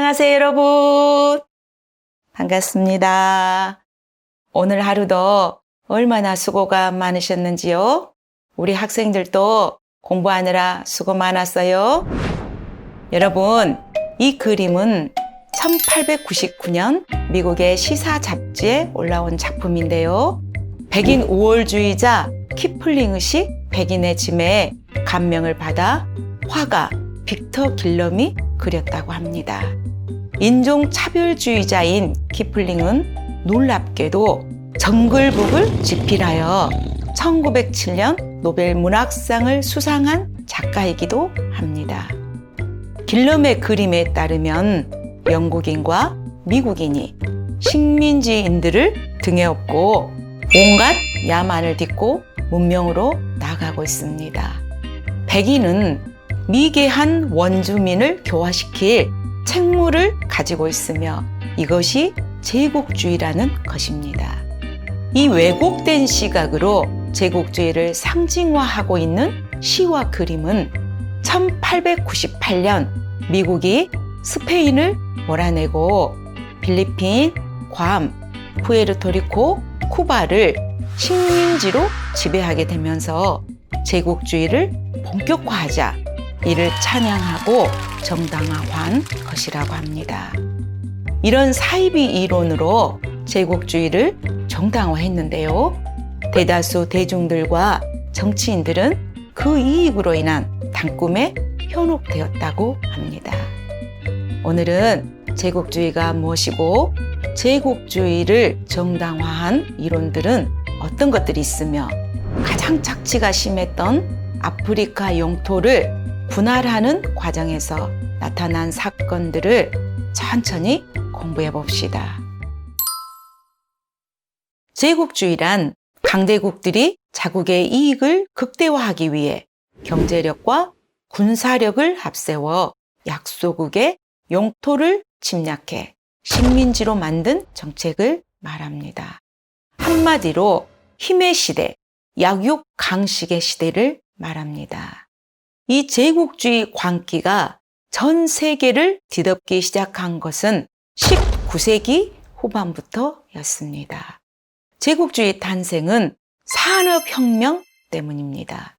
안녕하세요, 여러분. 반갑습니다. 오늘 하루도 얼마나 수고가 많으셨는지요? 우리 학생들도 공부하느라 수고 많았어요. 여러분, 이 그림은 1899년 미국의 시사 잡지에 올라온 작품인데요. 백인 우월주의자 키플링의식 백인의 짐에 감명을 받아 화가 빅터 길럼이 그렸다고 합니다. 인종차별주의자인 키플링은 놀랍게도 정글북을 집필하여 1907년 노벨 문학상을 수상한 작가이기도 합니다. 길럼의 그림에 따르면 영국인과 미국인이 식민지인들을 등에 업고 온갖 야만을 딛고 문명으로 나가고 있습니다. 백인은 미개한 원주민을 교화시킬 책무를 가지고 있으며 이것이 제국주의라는 것입니다. 이 왜곡된 시각으로 제국주의를 상징화하고 있는 시와 그림은 1898년 미국이 스페인을 몰아내고 필리핀, 괌, 푸에르토리코, 쿠바를 식민지로 지배하게 되면서 제국주의를 본격화하자 이를 찬양하고 정당화한 것이라고 합니다. 이런 사이비 이론으로 제국주의를 정당화했는데요. 대다수 대중들과 정치인들은 그 이익으로 인한 단꿈에 현혹되었다고 합니다. 오늘은 제국주의가 무엇이고 제국주의를 정당화한 이론들은 어떤 것들이 있으며 가장 착취가 심했던 아프리카 영토를 분할하는 과정에서 나타난 사건들을 천천히 공부해 봅시다. 제국주의란 강대국들이 자국의 이익을 극대화하기 위해 경제력과 군사력을 앞세워 약소국의 영토를 침략해 식민지로 만든 정책을 말합니다. 한마디로 힘의 시대, 약육 강식의 시대를 말합니다. 이 제국주의 광기가 전 세계를 뒤덮기 시작한 것은 19세기 후반부터였습니다. 제국주의 탄생은 산업혁명 때문입니다.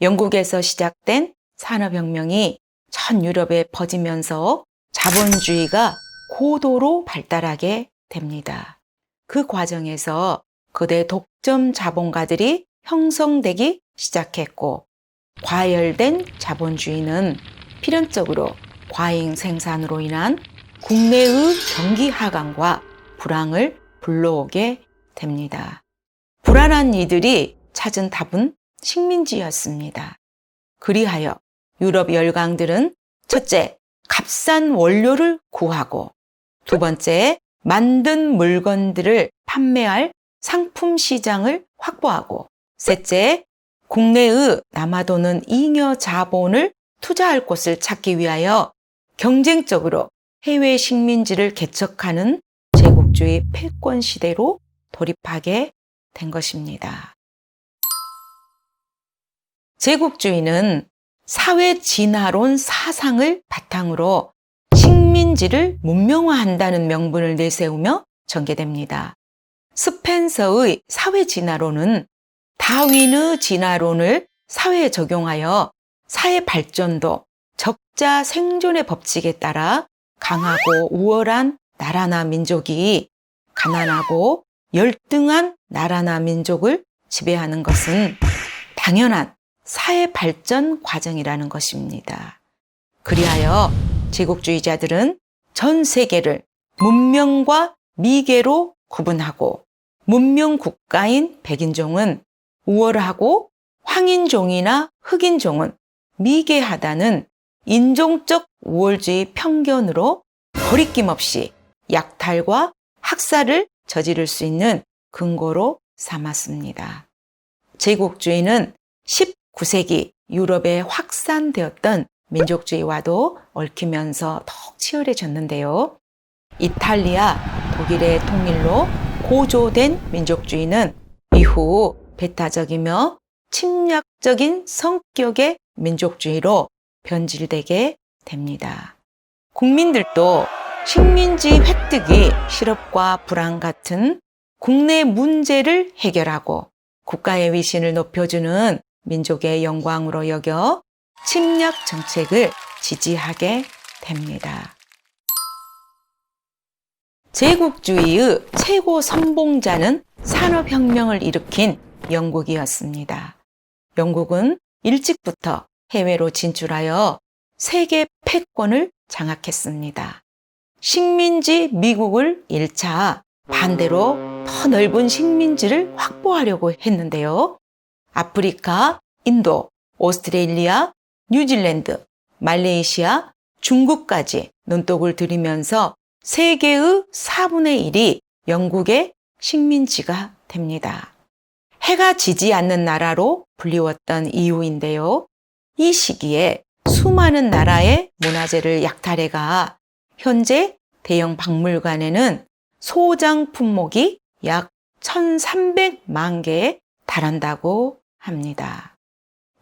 영국에서 시작된 산업혁명이 전 유럽에 퍼지면서 자본주의가 고도로 발달하게 됩니다. 그 과정에서 그대 독점 자본가들이 형성되기 시작했고, 과열된 자본주의는 필연적으로 과잉 생산으로 인한 국내의 경기 하강과 불황을 불러오게 됩니다. 불안한 이들이 찾은 답은 식민지였습니다. 그리하여 유럽 열강들은 첫째, 값싼 원료를 구하고 두 번째, 만든 물건들을 판매할 상품 시장을 확보하고 셋째, 국내의 남아도는 잉여 자본을 투자할 곳을 찾기 위하여 경쟁적으로 해외 식민지를 개척하는 제국주의 패권 시대로 돌입하게 된 것입니다. 제국주의는 사회 진화론 사상을 바탕으로 식민지를 문명화한다는 명분을 내세우며 전개됩니다. 스펜서의 사회 진화론은 다윈의 진화론을 사회에 적용하여 사회 발전도 적자 생존의 법칙에 따라 강하고 우월한 나라나 민족이 가난하고 열등한 나라나 민족을 지배하는 것은 당연한 사회 발전 과정이라는 것입니다. 그리하여 제국주의자들은 전 세계를 문명과 미개로 구분하고 문명 국가인 백인종은 우월하고 황인종이나 흑인종은 미개하다는 인종적 우월주의 편견으로 거리낌 없이 약탈과 학살을 저지를 수 있는 근거로 삼았습니다. 제국주의는 19세기 유럽에 확산되었던 민족주의와도 얽히면서 더욱 치열해졌는데요. 이탈리아, 독일의 통일로 고조된 민족주의는 이후 배타적이며 침략적인 성격의 민족주의로 변질되게 됩니다. 국민들도 식민지 획득이 실업과 불안 같은 국내 문제를 해결하고 국가의 위신을 높여주는 민족의 영광으로 여겨 침략 정책을 지지하게 됩니다. 제국주의의 최고 선봉자는 산업혁명을 일으킨 영국이었습니다. 영국은 일찍부터 해외로 진출하여 세계 패권을 장악했습니다. 식민지 미국을 1차 반대로 더 넓은 식민지를 확보하려고 했는데요. 아프리카, 인도, 오스트레일리아, 뉴질랜드, 말레이시아, 중국까지 눈독을 들이면서 세계의 4분의 1이 영국의 식민지가 됩니다. 해가 지지 않는 나라로 불리웠던 이유인데요. 이 시기에 수많은 나라의 문화재를 약탈해가 현재 대형 박물관에는 소장 품목이 약 1300만 개에 달한다고 합니다.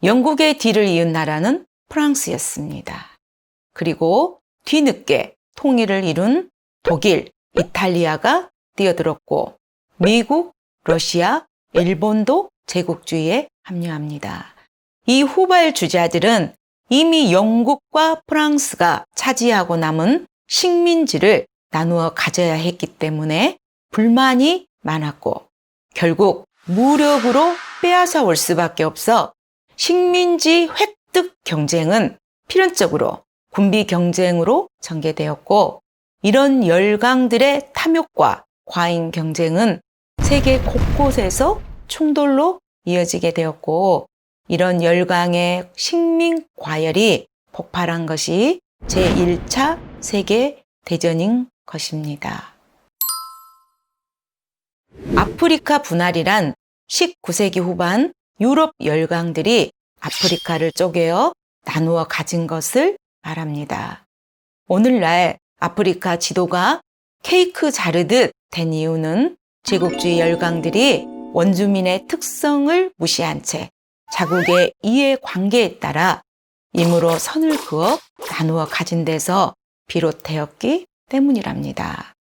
영국의 뒤를 이은 나라는 프랑스였습니다. 그리고 뒤늦게 통일을 이룬 독일, 이탈리아가 뛰어들었고 미국, 러시아, 일본도 제국주의에 합류합니다. 이 후발 주자들은 이미 영국과 프랑스가 차지하고 남은 식민지를 나누어 가져야 했기 때문에 불만이 많았고 결국 무력으로 빼앗아 올 수밖에 없어 식민지 획득 경쟁은 필연적으로 군비 경쟁으로 전개되었고 이런 열강들의 탐욕과 과잉 경쟁은 세계 곳곳에서 충돌로 이어지게 되었고 이런 열강의 식민 과열이 폭발한 것이 제1차 세계 대전인 것입니다. 아프리카 분할이란 19세기 후반 유럽 열강들이 아프리카를 쪼개어 나누어 가진 것을 말합니다. 오늘날 아프리카 지도가 케이크 자르듯 된 이유는 제국주의 열강들이 원주민의 특성을 무시한 채 자국의 이해 관계에 따라 임으로 선을 그어 나누어 가진 데서 비롯되었기 때문이랍니다.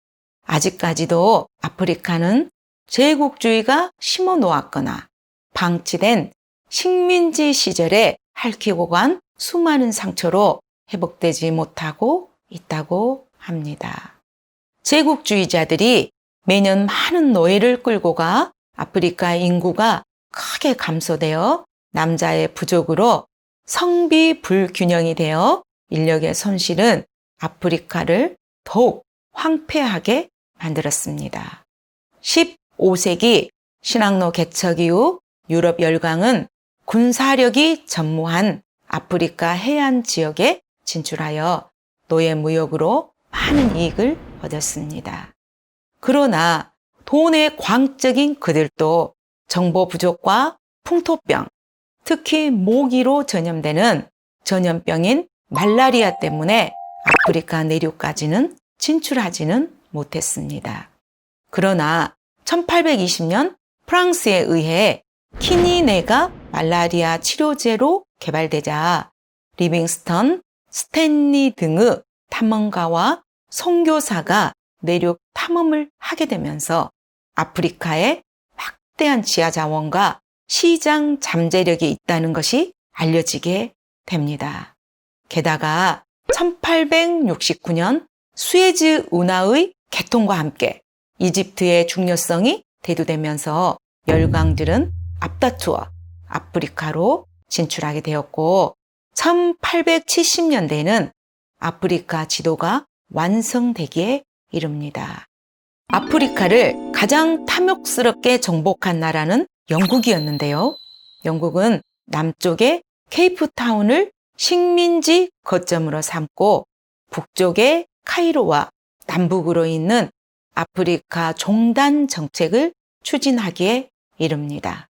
아직까지도 아프리카는 제국주의가 심어 놓았거나 방치된 식민지 시절에 핥히고 간 수많은 상처로 회복되지 못하고 있다고 합니다. 제국주의자들이 매년 많은 노예를 끌고 가 아프리카 인구가 크게 감소되어 남자의 부족으로 성비 불균형이 되어 인력의 손실은 아프리카를 더욱 황폐하게 만들었습니다. 15세기 신학로 개척 이후 유럽 열강은 군사력이 전무한 아프리카 해안 지역에 진출하여 노예 무역으로 많은 이익을 얻었습니다. 그러나 돈의 광적인 그들도 정보 부족과 풍토병, 특히 모기로 전염되는 전염병인 말라리아 때문에 아프리카 내륙까지는 진출하지는 못했습니다. 그러나 1820년 프랑스에 의해 키니네가 말라리아 치료제로 개발되자 리빙스턴, 스탠리 등의 탐험가와 선교사가 내륙 탐험을 하게 되면서 아프리카에 막대한 지하 자원과 시장 잠재력이 있다는 것이 알려지게 됩니다. 게다가 1869년 수에즈 운하의 개통과 함께 이집트의 중요성이 대두되면서 열강들은 앞다투어 아프리카로 진출하게 되었고 1870년대에는 아프리카 지도가 완성되기에 이릅니다. 아프리카를 가장 탐욕스럽게 정복한 나라는 영국이었는데요. 영국은 남쪽의 케이프타운을 식민지 거점으로 삼고 북쪽의 카이로와 남북으로 있는 아프리카 종단 정책을 추진하기에 이릅니다.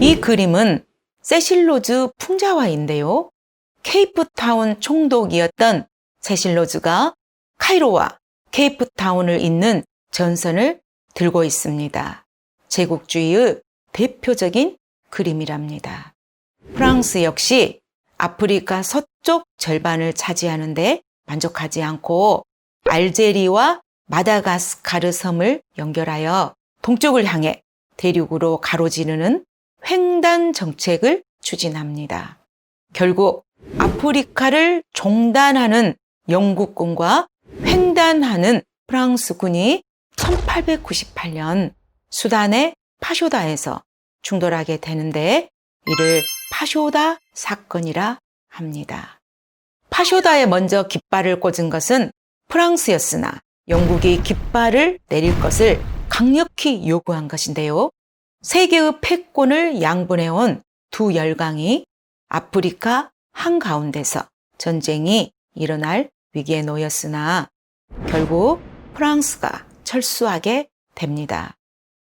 이 그림은 세실로즈 풍자화인데요. 케이프타운 총독이었던 세실로즈가 카이로와 케이프타운을 잇는 전선을 들고 있습니다. 제국주의의 대표적인 그림이랍니다. 프랑스 역시 아프리카 서쪽 절반을 차지하는데 만족하지 않고 알제리와 마다가스카르 섬을 연결하여 동쪽을 향해 대륙으로 가로지르는 횡단 정책을 추진합니다. 결국 아프리카를 종단하는 영국군과 횡단하는 프랑스군이 1898년 수단의 파쇼다에서 충돌하게 되는데 이를 파쇼다 사건이라 합니다. 파쇼다에 먼저 깃발을 꽂은 것은 프랑스였으나 영국이 깃발을 내릴 것을 강력히 요구한 것인데요. 세계의 패권을 양분해온 두 열강이 아프리카 한가운데서 전쟁이 일어날 위기에 놓였으나 결국 프랑스가 철수하게 됩니다.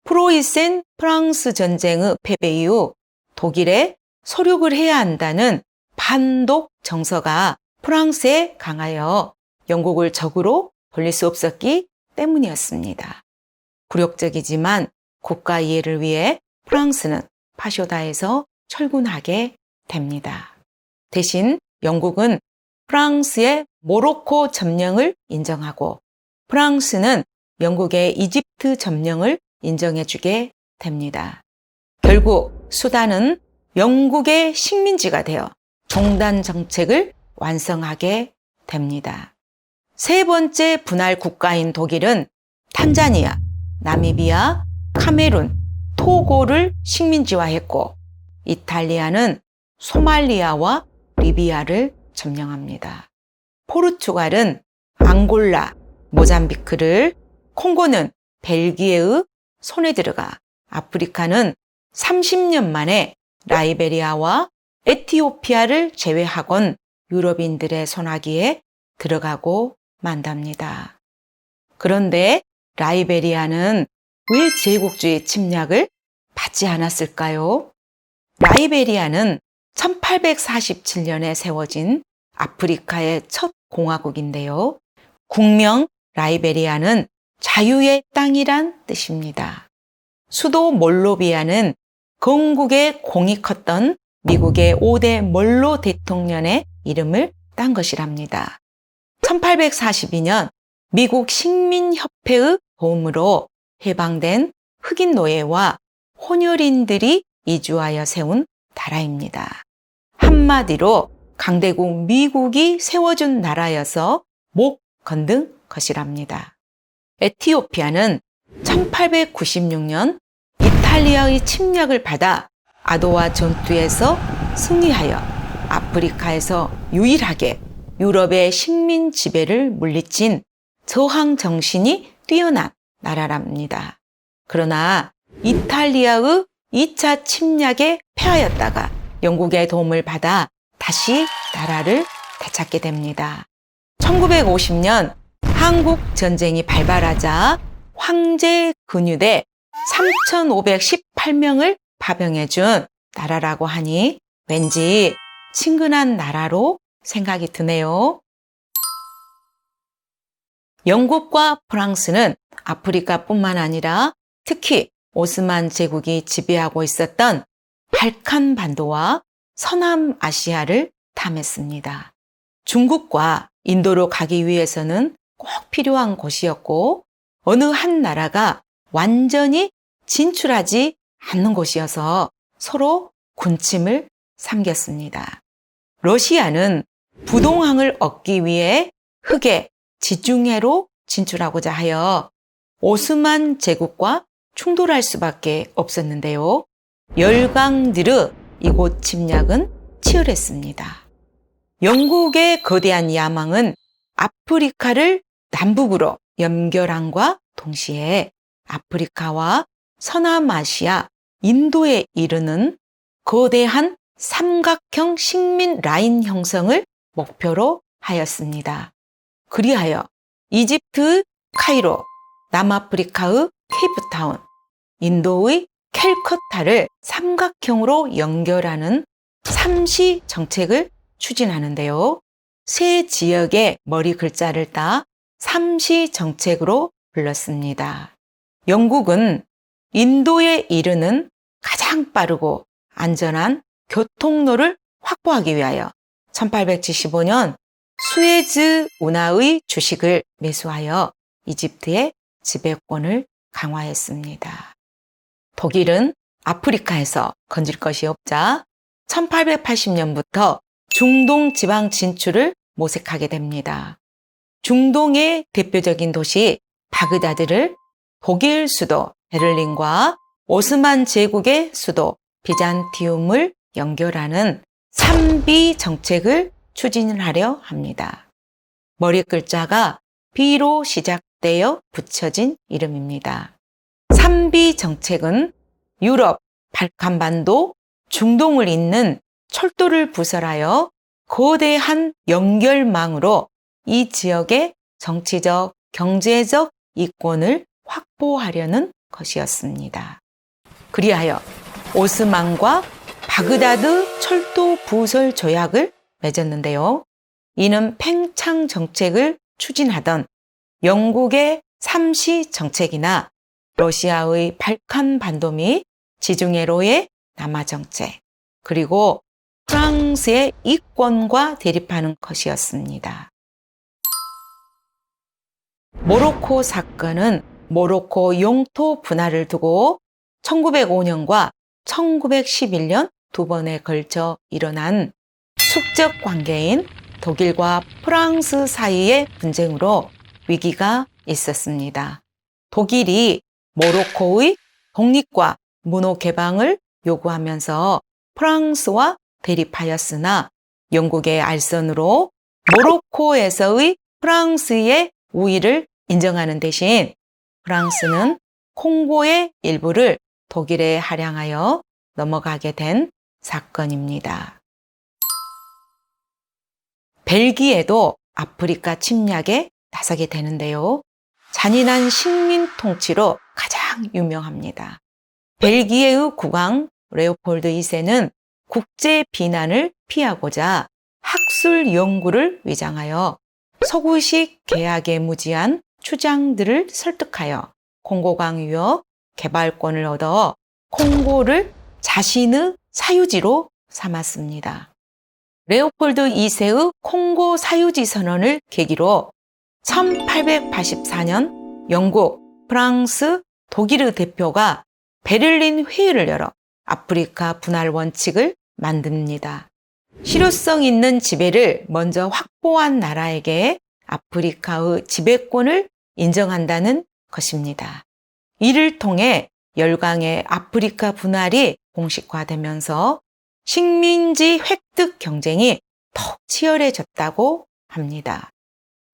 프로이센 프랑스 전쟁의 패배 이후 독일에 소륙을 해야 한다는 반독 정서가 프랑스에 강하여 영국을 적으로 돌릴 수 없었기 때문이었습니다. 굴욕적이지만 국가 이해를 위해 프랑스는 파쇼다에서 철군하게 됩니다. 대신 영국은 프랑스의 모로코 점령을 인정하고 프랑스는 영국의 이집트 점령을 인정해주게 됩니다. 결국 수단은 영국의 식민지가 되어 종단 정책을 완성하게 됩니다. 세 번째 분할 국가인 독일은 탄자니아, 나미비아, 카메룬, 토고를 식민지화했고 이탈리아는 소말리아와 리비아를 점령합니다. 포르투갈은 앙골라, 모잠비크를, 콩고는 벨기에의 손에 들어가 아프리카는 30년 만에 라이베리아와 에티오피아를 제외하곤 유럽인들의 손아귀에 들어가고 만답니다. 그런데 라이베리아는 왜 제국주의 침략을 받지 않았을까요? 라이베리아는 1847년에 세워진 아프리카의 첫 공화국인데요. 국명 라이베리아는 자유의 땅이란 뜻입니다. 수도 몰로비아는 건국의 공이 컸던 미국의 5대 몰로 대통령의 이름을 딴 것이랍니다. 1842년 미국 식민협회의 도움으로 해방된 흑인 노예와 혼혈인들이 이주하여 세운 나라입니다. 한마디로 강대국 미국이 세워준 나라여서 목 건든 것이랍니다. 에티오피아는 1896년 이탈리아의 침략을 받아 아도와 전투에서 승리하여 아프리카에서 유일하게 유럽의 식민 지배를 물리친 저항 정신이 뛰어난 나라랍니다. 그러나 이탈리아의 2차 침략에 패하였다가 영국의 도움을 받아 다시 나라를 되찾게 됩니다. 1950년 한국 전쟁이 발발하자 황제 근유대 3,518명을 파병해준 나라라고 하니 왠지 친근한 나라로 생각이 드네요. 영국과 프랑스는 아프리카뿐만 아니라 특히 오스만 제국이 지배하고 있었던 발칸 반도와 서남아시아를 탐했습니다. 중국과 인도로 가기 위해서는 꼭 필요한 곳이었고 어느 한 나라가 완전히 진출하지 않는 곳이어서 서로 군침을 삼겼습니다. 러시아는 부동항을 얻기 위해 흑해, 지중해로 진출하고자 하여 오스만 제국과 충돌할 수밖에 없었는데요. 열강드르 이곳 침략은 치열했습니다. 영국의 거대한 야망은 아프리카를 남북으로 연결함과 동시에 아프리카와 서남아시아, 인도에 이르는 거대한 삼각형 식민 라인 형성을 목표로 하였습니다. 그리하여 이집트 카이로, 남아프리카의 케이프타운, 인도의 캘커타를 삼각형으로 연결하는 삼시 정책을 추진하는데요. 세 지역의 머리 글자를 따 삼시 정책으로 불렀습니다. 영국은 인도에 이르는 가장 빠르고 안전한 교통로를 확보하기 위하여 1875년 수에즈 운하의 주식을 매수하여 이집트의 지배권을 강화했습니다. 독일은 아프리카에서 건질 것이 없자 1880년부터 중동 지방 진출을 모색하게 됩니다. 중동의 대표적인 도시 바그다드를 독일 수도 베를린과 오스만 제국의 수도 비잔티움을 연결하는 삼비 정책을 추진하려 합니다. 머리 글자가 B로 시작되어 붙여진 이름입니다. 삼비 정책은 유럽, 발칸반도, 중동을 잇는 철도를 부설하여 거대한 연결망으로 이 지역의 정치적, 경제적 이권을 확보하려는 것이었습니다. 그리하여 오스만과 바그다드 철도 부설 조약을 맺었는데요. 이는 팽창 정책을 추진하던 영국의 삼시 정책이나 러시아의 발칸 반도 및 지중해로의 남하 정책, 그리고 프랑스의 이권과 대립하는 것이었습니다. 모로코 사건은 모로코 영토 분할을 두고 1905년과 1911년 두 번에 걸쳐 일어난 축적 관계인 독일과 프랑스 사이의 분쟁으로 위기가 있었습니다. 독일이 모로코의 독립과 문호 개방을 요구하면서 프랑스와 대립하였으나 영국의 알선으로 모로코에서의 프랑스의 우위를 인정하는 대신 프랑스는 콩고의 일부를 독일에 할양하여 넘어가게 된 사건입니다. 벨기에도 아프리카 침략에 나서게 되는데요. 잔인한 식민 통치로 가장 유명합니다. 벨기에의 국왕 레오폴드 2세는 국제 비난을 피하고자 학술 연구를 위장하여 서구식 계약에 무지한 추장들을 설득하여 콩고강 유역 개발권을 얻어 콩고를 자신의 사유지로 삼았습니다. 레오폴드 2세의 콩고 사유지 선언을 계기로 1884년 영국, 프랑스, 독일의 대표가 베를린 회의를 열어 아프리카 분할 원칙을 만듭니다. 실효성 있는 지배를 먼저 확보한 나라에게 아프리카의 지배권을 인정한다는 것입니다. 이를 통해 열강의 아프리카 분할이 공식화되면서 식민지 획득 경쟁이 더욱 치열해졌다고 합니다.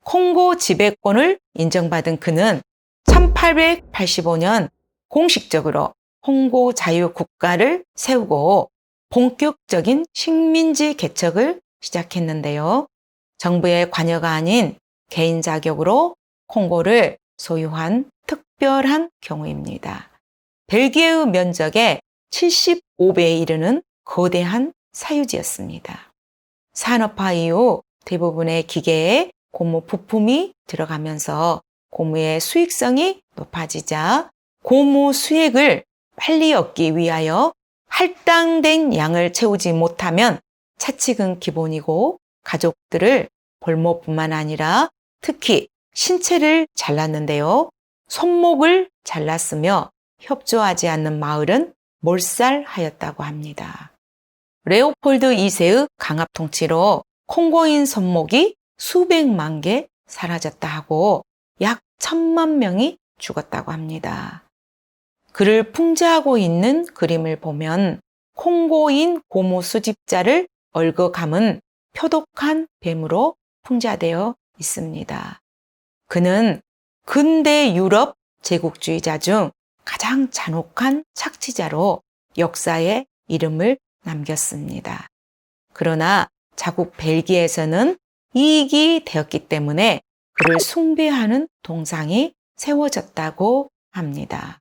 콩고 지배권을 인정받은 그는 1885년 공식적으로 콩고 자유국가를 세우고 본격적인 식민지 개척을 시작했는데요. 정부의 관여가 아닌 개인 자격으로 콩고를 소유한 특별한 경우입니다. 벨기에의 면적의 75배에 이르는 거대한 사유지였습니다. 산업화 이후 대부분의 기계에 고무 부품이 들어가면서 고무의 수익성이 높아지자 고무 수익을 빨리 얻기 위하여 할당된 양을 채우지 못하면 차칙은 기본이고 가족들을 볼모뿐만 아니라 특히 신체를 잘랐는데요. 손목을 잘랐으며 협조하지 않는 마을은 몰살하였다고 합니다. 레오폴드 2세의 강압 통치로 콩고인 손목이 수백만 개 사라졌다 하고 약 천만 명이 죽었다고 합니다. 그를 풍자하고 있는 그림을 보면 콩고인 고무 수집자를 얼거감은 표독한 뱀으로 풍자되어 있습니다. 그는 근대 유럽 제국주의자 중 가장 잔혹한 착취자로 역사에 이름을 남겼습니다. 그러나 자국 벨기에에서는 이익이 되었기 때문에 그를 숭배하는 동상이 세워졌다고 합니다.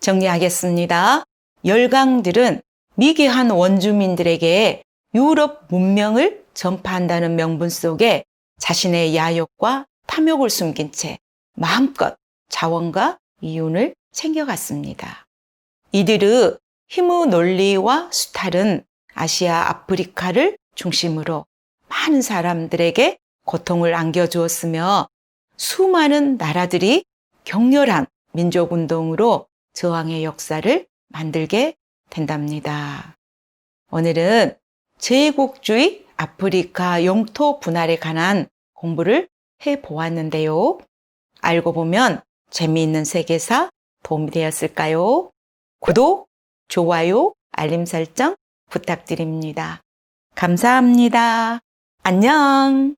정리하겠습니다. 열강들은 미개한 원주민들에게 유럽 문명을 전파한다는 명분 속에 자신의 야욕과 탐욕을 숨긴 채 마음껏 자원과 이윤을 챙겨갔습니다. 이들의 힘의 논리와 수탈은 아시아 아프리카를 중심으로 많은 사람들에게 고통을 안겨주었으며 수많은 나라들이 격렬한 민족운동으로 저항의 역사를 만들게 된답니다. 오늘은 제국주의 아프리카 영토 분할에 관한 공부를 해 보았는데요. 알고 보면 재미있는 세계사 도움이 되었을까요? 구독, 좋아요, 알림 설정 부탁드립니다. 감사합니다. 안녕!